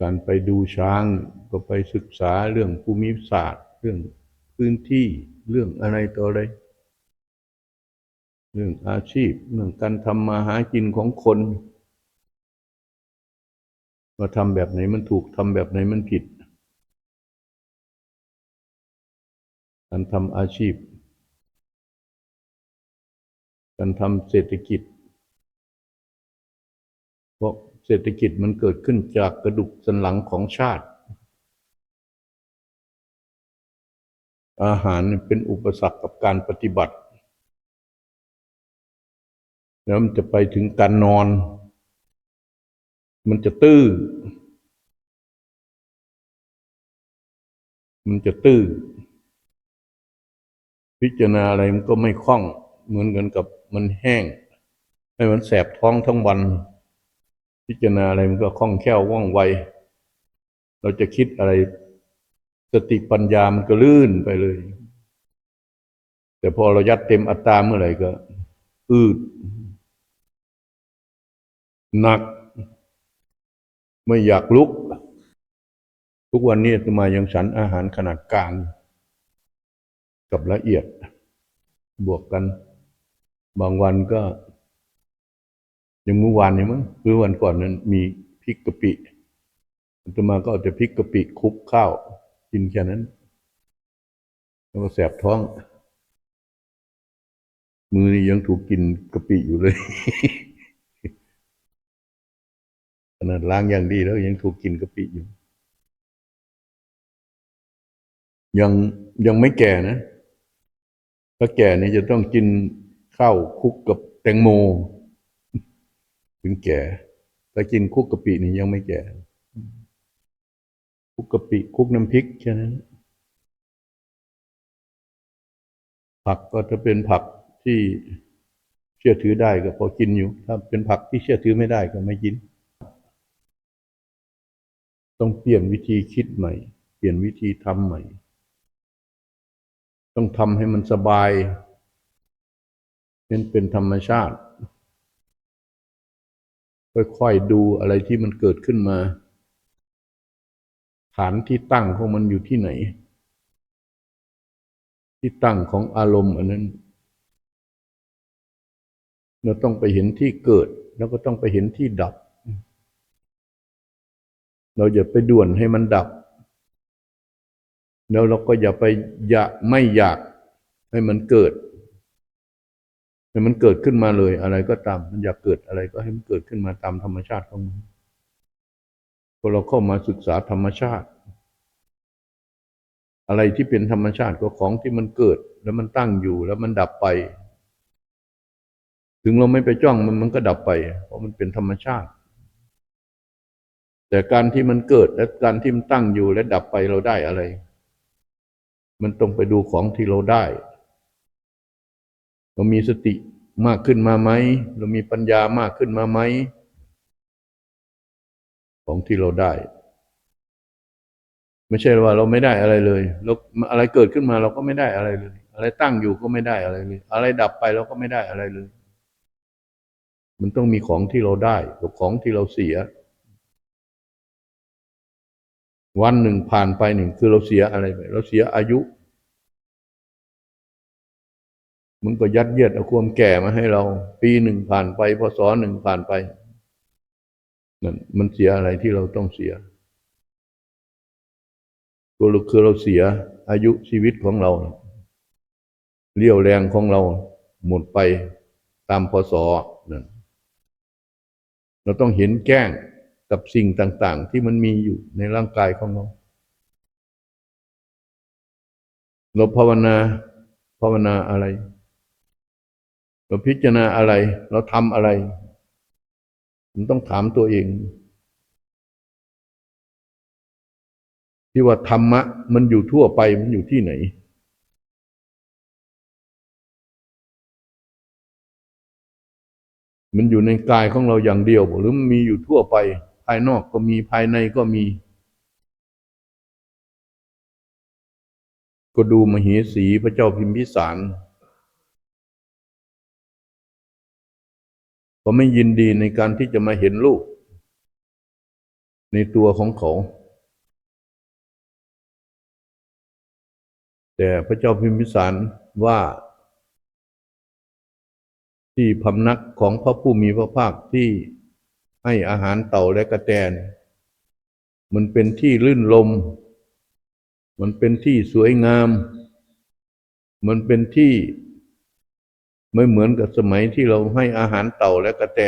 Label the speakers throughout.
Speaker 1: การไปดูช้างก็ไปศึกษาเรื่องภูมิศาสตร์ เรื่องพื้นที่เรื่องอะไรต่ออะไร เรื่องอาชีพเรื่องการทำมาหากินของคนว่าทำแบบไหนมันถูกทำแบบไหนมันผิด การทำอาชีพ การทำเศรษฐกิจ เพราะ เศรษฐกิจมันเกิดขึ้นจากกระดูกสันหลังของชาติ อาหารเป็นอุปสรรคกับการปฏิบัติ แล้วมันจะไปถึงการนอน มันจะตื้อ มันจะตื้อ พิจารณาอะไรมันก็ไม่คล่อง เหมือนกันกับมันแห้ง ให้มันแสบท้องทั้งวัน พิจารณาอะไรมันก็คล่องแคล่วว่องไว เราจะคิดอะไรสติปัญญามันก็ลื่นไปเลย แต่พอเรายัดเต็มอัตตาเมื่อไหร่ก็ อืดหนัก ไม่อยากลุก ทุกวันนี้อาตมายังฉันอาหารขนาดกลาง กับละเอียดบวกกัน บางวันก็ ยังเมื่อวานนี่มั้งหรือวันก่อนนั้นมีพริกกะปิอาตมาก็เอาแต่พริกกะปิคลุกข้าวกินแค่นั้น แล้วก็แสบท้อง มือนี่ยังถูกกินกะปิอยู่เลยขนาดล้างอย่างดีแล้วยังถูกกินกะปิอยู่ ยังยังไม่แก่นะถ้าแก่เนี่ยจะต้องกินข้าวคลุกกับแตงโม ถึงแก่ถ้ากินคุกกะปินี่ยังไม่แก่ คุกกะปิคุกน้ำพริกแค่นั้น ผักก็จะเป็นผักที่เชื่อถือได้ก็พอกินอยู่ ถ้าเป็นผักที่เชื่อถือไม่ได้ก็ไม่กิน ต้องเปลี่ยนวิธีคิดใหม่ เปลี่ยนวิธีทำใหม่ ต้องทำให้มันสบายเป็นเป็นธรรมชาติ ค่อยๆดูอะไรที่มันเกิดขึ้นมา ฐานที่ตั้งของมันอยู่ที่ไหน ที่ตั้งของอารมณ์อันนั้น เราต้องไปเห็นที่เกิด แล้วก็ต้องไปเห็นที่ดับ เราอย่าไปด่วนให้มันดับ แล้วเราก็อย่าไปอยากไม่อยากให้มันเกิด ให้มันเกิดขึ้นมาเลยอะไรก็ตาม มันอยากเกิดอะไรก็ให้มันเกิดขึ้นมาตามธรรมชาติของมันพอเราเข้ามาศึกษาธรรมชาติ อะไรที่เป็นธรรมชาติก็ของที่มันเกิด แล้วมันตั้งอยู่แล้วมันดับไป ถึงเราไม่ไปจ้องมันมันก็ดับไป เพราะมันเป็นธรรมชาติ แต่การที่มันเกิดและการที่มันตั้งอยู่และดับไปเราได้อะไร มันต้องไปดูของที่เราได้ เรามีสติมากขึ้นมาไหม เรามีปัญญามากขึ้นมาไหม ของที่เราได้ ไม่ใช่ว่าเราไม่ได้อะไรเลยเราอะไรเกิดขึ้นมาเราก็ไม่ได้อะไรเลย อะไรตั้งอยู่ก็ไม่ได้อะไรเลย อะไรดับไปเราก็ไม่ได้อะไรเลย มันต้องมีของที่เราได้กับของที่เราเสีย วันหนึ่งผ่านไปหนึ่งคือเราเสียอะไรไป เราเสียอายุ มันก็ยัดเยียดเอาความแก่มาให้เรา ปีหนึ่งผ่านไปพศหนึ่งผ่านไปนั่นมันเสียอะไรที่เราต้องเสียก็คือเราเสียอายุชีวิตของเราเรี่ยวแรงของเราหมดไปตามพศนั่นเราต้องเห็นแก้งกับสิ่งต่าง ๆ ที่มันมีอยู่ในร่างกายของเรา เราภาวนาภาวนาอะไร เราพิจารณาอะไร เราทำอะไรมันต้องถามตัวเอง ที่ว่าธรรมะ มันอยู่ทั่วไปมันอยู่ที่ไหน มันอยู่ในกายของเราอย่างเดียวหรือมันมีอยู่ทั่วไป ภายนอกก็มีภายในก็มี ก็ดูมเหสีพระเจ้าพิมพิสาร ก็ไม่ยินดีในการที่จะมาเห็นลูก ในตัวของเขา แต่พระเจ้าพิมพิสารว่าที่พำนักของพระผู้มีพระภาคที่ให้อาหารเต่าและกระแตน มันเป็นที่ลื่นลม มันเป็นที่สวยงาม มันเป็นที่ ไม่เหมือนกับสมัยที่เราให้อาหารเต่าและกระแต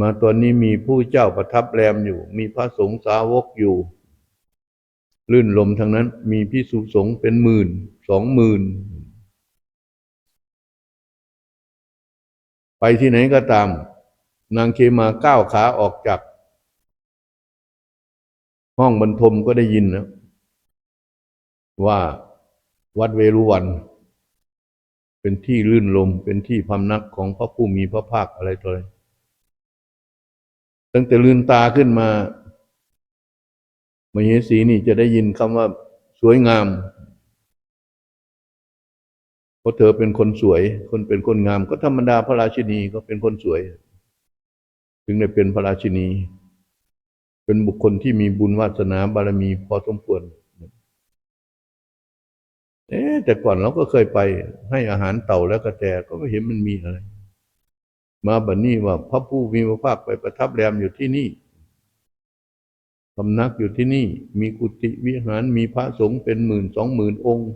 Speaker 1: มาตอนนี้มีผู้เจ้าประทับแรมอยู่ มีพระสงฆ์สาวกอยู่ ลื่นลมทั้งนั้น มีพิสุสงฆ์เป็นหมื่น สองหมื่น ไปที่ไหนก็ตาม นางเคมาก้าวขาออกจาก ห้องบรรทมก็ได้ยินนะว่าวัดเวรุวัน เป็นที่ลื่นลม เป็นที่พำนักของพระผู้มีพระภาคอะไรต่ออะไรตั้งแต่ลืนตาขึ้นมามเหสีนี่จะได้ยินคำว่าสวยงาม เพราะเธอเป็นคนสวย คนเป็นคนงาม ก็ธรรมดาพระราชินีก็เป็นคนสวย ถึงได้เป็นพระราชินี เป็นบุคคลที่มีบุญวาสนาบารมีพอสมควร เอ๊แต่ก่อนเราก็เคยไปให้อาหารเต่าและกระแตก็ไม่เห็นมันมีอะไร มาบันนี้ว่าพระผู้มีพระภาคไปประทับแรมอยู่ที่นี่พำนักอยู่ที่นี่ มีกุฏิวิหารมีพระสงฆ์เป็นหมื่นสองหมื่นองค์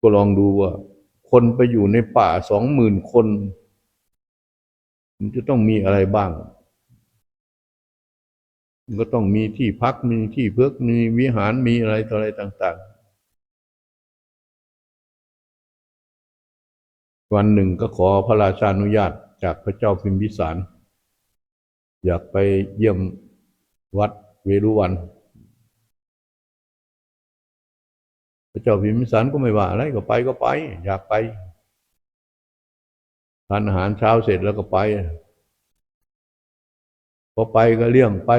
Speaker 1: ก็ลองดูว่า คนไปอยู่ในป่าสองหมื่นคน มันจะต้องมีอะไรบ้างก็ต้องมีที่พักมีที่เพิกมีวิหารมีอะไรต่ออะไรต่าง ๆ วันหนึ่งก็ขอพระราชานุญาตจากพระเจ้าพิมพิสาร อยากไปเยี่ยมวัดเวรุวัน พระเจ้าพิมพิสารก็ไม่ว่าอะไรก็ไปก็ไป อยากไปทานอาหารเช้าเสร็จแล้วก็ไปพอไปก็เลี่ยงไป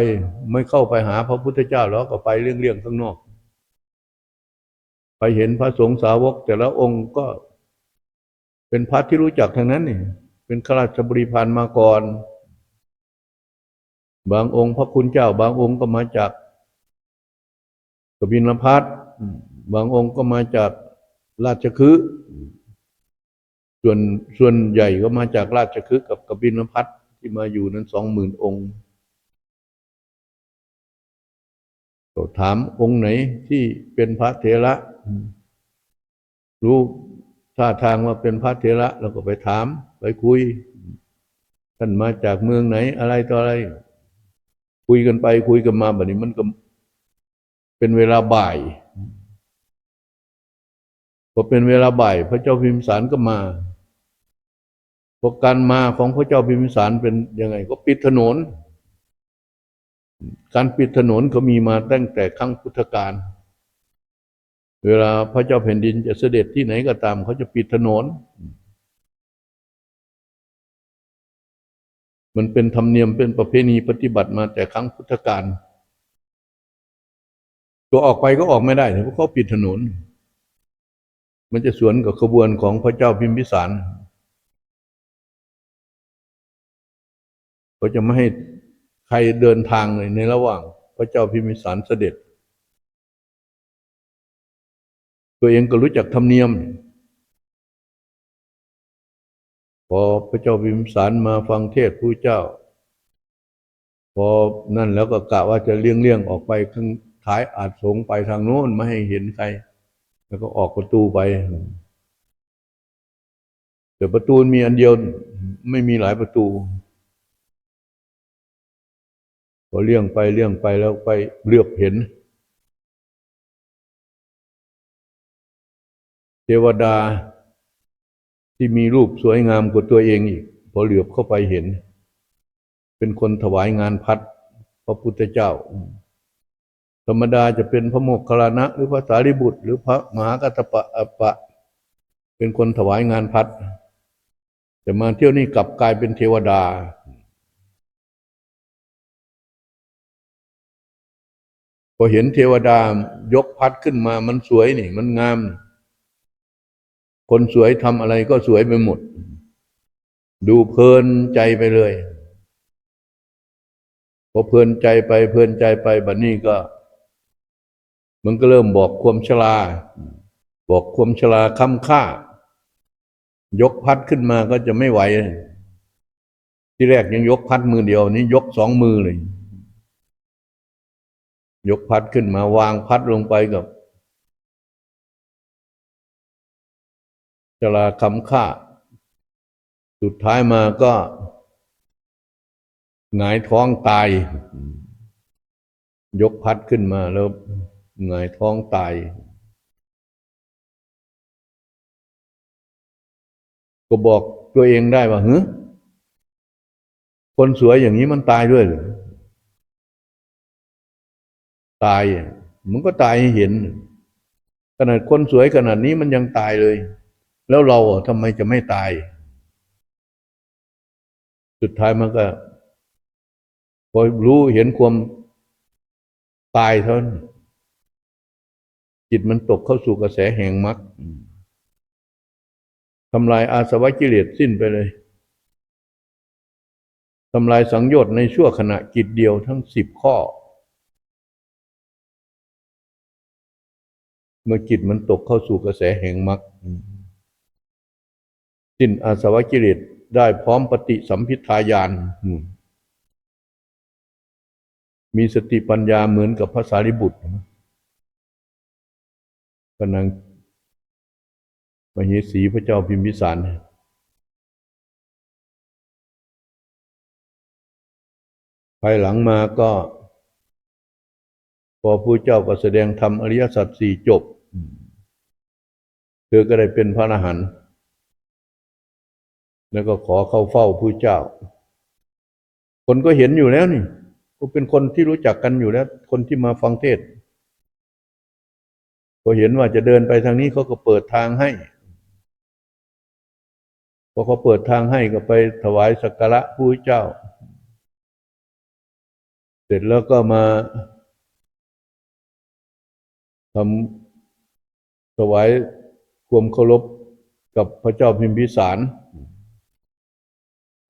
Speaker 1: ไม่เข้าไปหาพระพุทธเจ้าแล้วก็ไปเลี่ยงเลี่ยงข้างนอก ไปเห็นพระสงฆ์สาวกแต่ละองค์ก็ เป็นพระที่รู้จักทางนั้นนี่เป็นข้าราชบริพารมาก่อน บางองค์พระคุณเจ้า บางองค์ก็มาจากกบินพัทบางองค์ก็มาจากราชคฤห์ส่วนส่วนใหญ่ก็มาจากราชคฤห์กับกบินพัทที่มาอยู่นั้นสองหมื่นองค์ถามองค์ไหนที่เป็นพระเถระรู้ ท่าทางว่าเป็นพระเถระเราก็ไปถาม ไปคุย ท่านมาจากเมืองไหน อะไรต่ออะไร คุยกันไปคุยกันมาแบบนี้มันก็เป็นเวลาบ่ายพอเป็นเวลาบ่าย พระเจ้าพิมพิสารก็มาพอการมาของพระเจ้าพิมพิสารเป็นยังไง ก็ปิดถนน การปิดถนนก็มีมาตั้งแต่ครั้งพุทธกาล เวลาพระเจ้าแผ่นดินจะเสด็จที่ไหนก็ตาม เขาจะปิดถนน มันเป็นธรรมเนียมเป็นประเพณีปฏิบัติมาแต่ครั้งพุทธกาลตัวออกไปก็ออกไม่ได้เพราะเขาปิดถนน มันจะสวนกับขบวนของพระเจ้าพิมพิสารเขาจะไม่ให้ใครเดินทางเลยในระหว่าง พระเจ้าพิมพิสารเสด็จ ตัวเองก็รู้จักธรรมเนียม พอพระเจ้าพิมสารมาฟังเทศผู้เจ้า พอนั่นแล้วก็กะว่าจะเลี่ยงเลี่ยงออกไปข้างท้ายอาจสงไปทางโน้นไม่ให้เห็นใคร แล้วก็ออกประตูไป แต่ประตูมีอันเดียวไม่มีหลายประตูพอเลี่ยงไปเลี่ยงไปแล้วไปเลือกเห็น ทวดาที่มีรูปสวยงามกว่าตัวเองอีก พอเหลือบเข้าไปเห็น เป็นคนถวายงานพัดพระพุทธเจ้า ธรรมดาจะเป็นพระโมคคัลลานะ หรือพระสารีบุตร หรือพระมหากัตปะอปปะเป็นคนถวายงานพัดแต่มาเที่ยวนี้กลับกลายเป็นเทวดาพอเห็นเทวดายกพัดขึ้นมา มันสวยนี่ มันงาม คนสวยทำอะไรก็สวยไปหมด ดูเพลินใจไปเลยพอเพลินใจไปเพลินใจไปบัดนี้ก็ มันก็เริ่มบอกความชราบอกความชราค้ำค่า ยกพัดขึ้นมาก็จะไม่ไหว ที่แรกยังยกพัดมือเดียวนี้ยกสองมือเลย ยกพัดขึ้นมาวางพัดลงไปกับ ชราคำค่า สุดท้ายมาก็หงายท้องตาย ยกพัดขึ้นมาแล้วหงายท้องตาย ก็บอกตัวเองได้ว่าเฮ้คนสวยอย่างนี้มันตายด้วยหรือตาย มันก็ตายให้เห็น ขนาดคนสวยขนาดนี้มันยังตายเลย แล้วเราทำไมจะไม่ตาย สุดท้ายมันก็พอรู้เห็นความตายเท่านั้นจิตมันตกเข้าสู่กระแสแห่งมรรคทำลายอาสวะกิเลสสิ้นไปเลยทำลายสังโยชน์ในชั่วขณะจิตเดียวทั้งสิบข้อ เมื่อจิตมันตกเข้าสู่กระแสแห่งมรรค สิ้นอาสวะกิเลสได้พร้อมปฏิสัมพิทายานมมีสติปัญญาเหมือนกับพระสารีบุตรกำลังมเหสีพระเจ้าพิมพิสารภายหลังมาก็ พอผู้เจ้าก็แสดงธรรมอริยสัจสี่จบ เธอก็ได้เป็นพระอรหันต์ แล้วก็ขอเข้าเฝ้าผู้เจ้า คนก็เห็นอยู่แล้วนี่ก็เป็นคนที่รู้จักกันอยู่แล้ว คนที่มาฟังเทศพอเห็นว่าจะเดินไปทางนี้เขาก็เปิดทางให้พอเขาเปิดทางให้ก็ไปถวายสักการะผู้เจ้า เสร็จแล้วก็มาทำถวายความเคารพกับพระเจ้าพิมพิสาร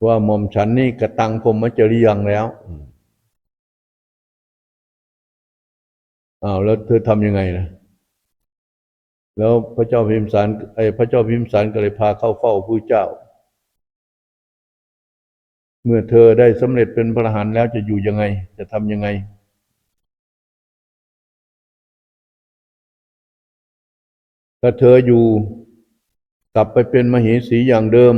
Speaker 1: ว่าหม่อมฉันนี่กระตังพรมจริยังแล้วอ้าวแล้วเธอทำยังไงนะแล้วพระเจ้าพิมสารไอ้พระเจ้าพิมสารก็เลยพาเข้าเฝ้าผู้เจ้า เมื่อเธอได้สำเร็จเป็นพระอรหันต์แล้วจะอยู่ยังไง จะทำยังไงถ้าเธออยู่กลับไปเป็นมเหสีอย่างเดิม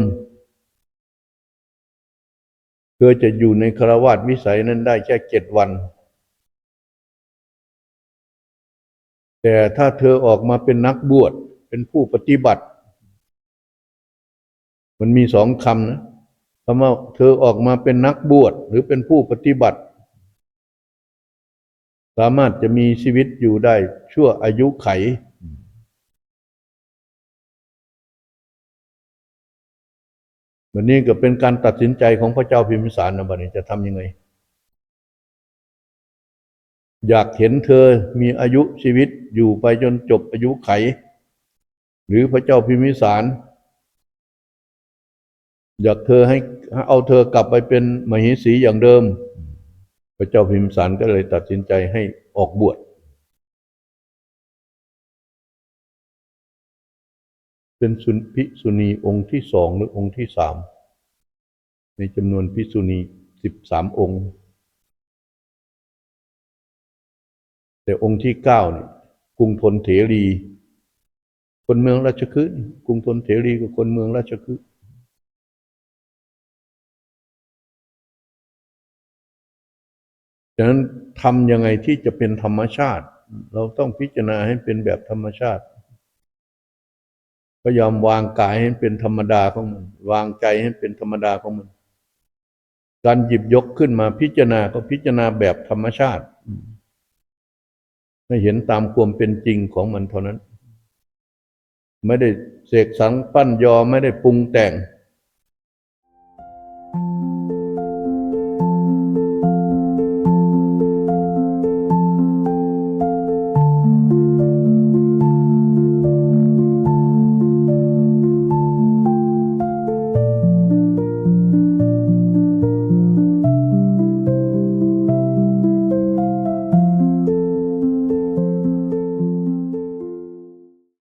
Speaker 1: เธอจะอยู่ในคารวาสวิสัยนั้นได้แค่เจ็ดวัน แต่ถ้าเธอออกมาเป็นนักบวชเป็นผู้ปฏิบัติ มันมีสองคำนะคำว่าเธอออกมาเป็นนักบวชหรือเป็นผู้ปฏิบัติ สามารถจะมีชีวิตอยู่ได้ชั่วอายุไข วันนี้ก็เป็นการตัดสินใจของพระเจ้าพิมพิสารนะบัดนี้จะทำยังไง อยากเห็นเธอมีอายุชีวิตอยู่ไปจนจบอายุไข หรือพระเจ้าพิมพิสาร อยากเธอให้เอาเธอกลับไปเป็นมเหสีอย่างเดิม พระเจ้าพิมพิสารก็เลยตัดสินใจให้ออกบวช เป็นสุนพิสุณีองค์ที่สองหรือองค์ที่สามในจำนวนพิสุณีสิบสามองค์ แต่องค์ที่เก้าเนี่ยกรุงทนเถรี คนเมืองราชคฤห์กรุงทนเถรีกับคนเมืองราชคฤห์ฉะนั้นทำยังไงที่จะเป็นธรรมชาติ เราต้องพิจารณาให้เป็นแบบธรรมชาติ พยายามวางกายให้เป็นธรรมดาของมัน วางใจให้เป็นธรรมดาของมัน การหยิบยกขึ้นมาพิจารณาก็พิจารณาแบบธรรมชาติให้เห็นตามความเป็นจริงของมันเท่านั้น ไม่ได้เสกสรรปั้นยอไม่ได้ปรุงแต่ง